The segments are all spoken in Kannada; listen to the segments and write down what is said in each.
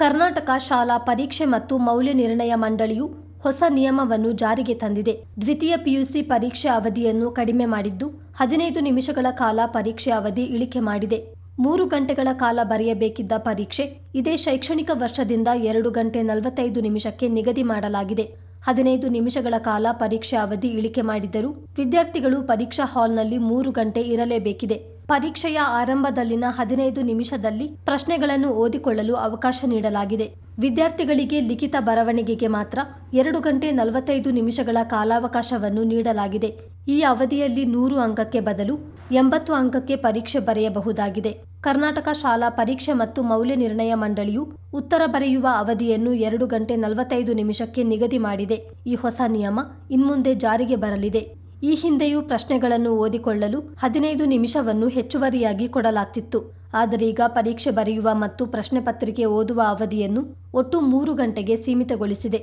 ಕರ್ನಾಟಕ ಶಾಲಾ ಪರೀಕ್ಷೆ ಮತ್ತು ಮೌಲ್ಯ ನಿರ್ಣಯ ಮಂಡಳಿಯು ಹೊಸ ನಿಯಮವನ್ನು ಜಾರಿಗೆ ತಂದಿದೆ. ದ್ವಿತೀಯ ಪಿಯುಸಿ ಪರೀಕ್ಷೆ ಅವಧಿಯನ್ನು ಕಡಿಮೆ ಮಾಡಿದ್ದು, ಹದಿನೈದು ನಿಮಿಷಗಳ ಕಾಲ ಪರೀಕ್ಷೆ ಅವಧಿ ಇಳಿಕೆ ಮಾಡಿದೆ. ಮೂರು ಗಂಟೆಗಳ ಕಾಲ ಬರೆಯಬೇಕಿದ್ದ ಪರೀಕ್ಷೆ, ಇದೇ ಶೈಕ್ಷಣಿಕ ವರ್ಷದಿಂದ ಎರಡು ಗಂಟೆ ನಲವತ್ತೈದು ನಿಮಿಷಕ್ಕೆ ನಿಗದಿ ಮಾಡಲಾಗಿದೆ. ಹದಿನೈದು ನಿಮಿಷಗಳ ಕಾಲ ಪರೀಕ್ಷೆ ಅವಧಿ ಇಳಿಕೆ ಮಾಡಿದ್ದರೂ ವಿದ್ಯಾರ್ಥಿಗಳು ಪರೀಕ್ಷಾ ಹಾಲ್ನಲ್ಲಿ ಮೂರು ಗಂಟೆ ಇರಲೇಬೇಕಿದೆ. ಪರೀಕ್ಷೆಯ ಆರಂಭದಲ್ಲಿನ ಹದಿನೈದು ನಿಮಿಷದಲ್ಲಿ ಪ್ರಶ್ನೆಗಳನ್ನು ಓದಿಕೊಳ್ಳಲು ಅವಕಾಶ ನೀಡಲಾಗಿದೆ. ವಿದ್ಯಾರ್ಥಿಗಳಿಗೆ ಲಿಖಿತ ಬರವಣಿಗೆಗೆ ಮಾತ್ರ ಎರಡು ಗಂಟೆ ನಲವತ್ತೈದು ನಿಮಿಷಗಳ ಕಾಲಾವಕಾಶವನ್ನು ನೀಡಲಾಗಿದೆ. ಈ ಅವಧಿಯಲ್ಲಿ ನೂರು ಅಂಕಕ್ಕೆ ಬದಲು ಎಂಬತ್ತು ಅಂಕಕ್ಕೆ ಪರೀಕ್ಷೆ ಬರೆಯಬಹುದಾಗಿದೆ. ಕರ್ನಾಟಕ ಶಾಲಾ ಪರೀಕ್ಷೆ ಮತ್ತು ಮೌಲ್ಯ ನಿರ್ಣಯ ಮಂಡಳಿಯು ಉತ್ತರ ಬರೆಯುವ ಅವಧಿಯನ್ನು ಎರಡು ಗಂಟೆ ನಲವತ್ತೈದು ನಿಮಿಷಕ್ಕೆ ನಿಗದಿ ಮಾಡಿದೆ. ಈ ಹೊಸ ನಿಯಮ ಇನ್ಮುಂದೆ ಜಾರಿಗೆ ಬರಲಿದೆ. ಈ ಹಿಂದೆಯೂ ಪ್ರಶ್ನೆಗಳನ್ನು ಓದಿಕೊಳ್ಳಲು ಹದಿನೈದು ನಿಮಿಷವನ್ನು ಹೆಚ್ಚುವರಿಯಾಗಿ ಕೊಡಲಾಗ್ತಿತ್ತು. ಆದರೀಗ ಪರೀಕ್ಷೆ ಬರೆಯುವ ಮತ್ತು ಪ್ರಶ್ನೆ ಪತ್ರಿಕೆ ಓದುವ ಅವಧಿಯನ್ನು ಒಟ್ಟು ಮೂರು ಗಂಟೆಗೆ ಸೀಮಿತಗೊಳಿಸಿದೆ.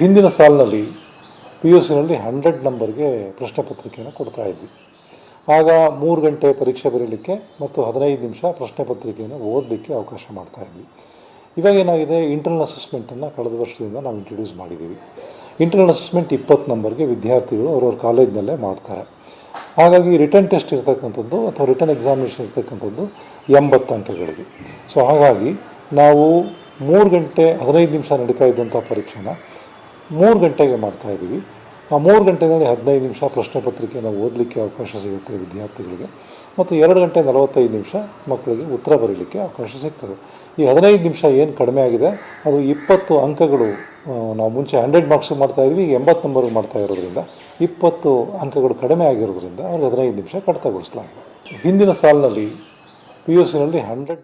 ಹಿಂದಿನ ಸಾಲಿನಲ್ಲಿ ಪಿ ಯು ಸಿನಲ್ಲಿ ಹಂಡ್ರೆಡ್ ನಂಬರ್ಗೆ ಪ್ರಶ್ನೆ ಪತ್ರಿಕೆಯನ್ನು ಕೊಡ್ತಾ ಇದ್ವಿ. ಆಗ ಮೂರು ಗಂಟೆ ಪರೀಕ್ಷೆ ಬರೀಲಿಕ್ಕೆ ಮತ್ತು ಹದಿನೈದು ನಿಮಿಷ ಪ್ರಶ್ನೆ ಪತ್ರಿಕೆಯನ್ನು ಓದಲಿಕ್ಕೆ ಅವಕಾಶ ಮಾಡ್ತಾ ಇದ್ವಿ. ಇವಾಗ ಏನಾಗಿದೆ? ಇಂಟರ್ನಲ್ ಅಸೆಸ್ಮೆಂಟನ್ನು ಕಳೆದ ವರ್ಷದಿಂದ ನಾವು ಇಂಟ್ರೊಡ್ಯೂಸ್ ಮಾಡಿದ್ದೀವಿ. ಇಂಟರ್ನಲ್ ಅಸೆಸ್ಮೆಂಟ್ ಇಪ್ಪತ್ತು ನಂಬರ್ಗೆ ವಿದ್ಯಾರ್ಥಿಗಳು ಅವ್ರವ್ರ ಕಾಲೇಜ್ನಲ್ಲೇ ಮಾಡ್ತಾರೆ. ಹಾಗಾಗಿ ರಿಟರ್ನ್ ಟೆಸ್ಟ್ ಇರ್ತಕ್ಕಂಥದ್ದು ಅಥವಾ ರಿಟರ್ನ್ ಎಕ್ಸಾಮಿನೇಷನ್ ಇರ್ತಕ್ಕಂಥದ್ದು ಎಂಬತ್ತು ಅಂಕಗಳಿಗೆ. ಸೊ ಹಾಗಾಗಿ ನಾವು ಮೂರು ಗಂಟೆ ಹದಿನೈದು ನಿಮಿಷ ನಡೀತಾ ಇದ್ದಂಥ ಪರೀಕ್ಷೆನ ಮೂರು ಗಂಟೆಗೆ ಮಾಡ್ತಾ ಇದ್ದೀವಿ. ಆ ಮೂರು ಗಂಟೆಯಲ್ಲಿ ಹದಿನೈದು ನಿಮಿಷ ಪ್ರಶ್ನೆ ಪತ್ರಿಕೆಯನ್ನು ಓದಲಿಕ್ಕೆ ಅವಕಾಶ ಸಿಗುತ್ತೆ ವಿದ್ಯಾರ್ಥಿಗಳಿಗೆ. ಮತ್ತು ಎರಡು ಗಂಟೆ ನಲವತ್ತೈದು ನಿಮಿಷ ಮಕ್ಕಳಿಗೆ ಉತ್ತರ ಬರೀಲಿಕ್ಕೆ ಅವಕಾಶ ಸಿಗ್ತದೆ. ಈ ಹದಿನೈದು ನಿಮಿಷ ಏನು ಕಡಿಮೆ ಆಗಿದೆ? ಅದು ಇಪ್ಪತ್ತು ಅಂಕಗಳು ನಾವು ಮುಂಚೆ ಹಂಡ್ರೆಡ್ ಮಾರ್ಕ್ಸ್ ಮಾಡ್ತಾ ಇದ್ವಿ, ಈಗ ಎಂಬತ್ತು ನಂಬರ್ ಮಾಡ್ತಾ ಇರೋದ್ರಿಂದ ಇಪ್ಪತ್ತು ಅಂಕಗಳು ಕಡಿಮೆ ಆಗಿರೋದ್ರಿಂದ ಅವ್ರಿಗೆ ಹದಿನೈದು ನಿಮಿಷ ಕಡಿತಗೊಳಿಸಲಾಗಿದೆ. ಹಿಂದಿನ ಸಾಲಿನಲ್ಲಿ ಪಿ ಯು ಸಿನಲ್ಲಿ ಹಂಡ್ರೆಡ್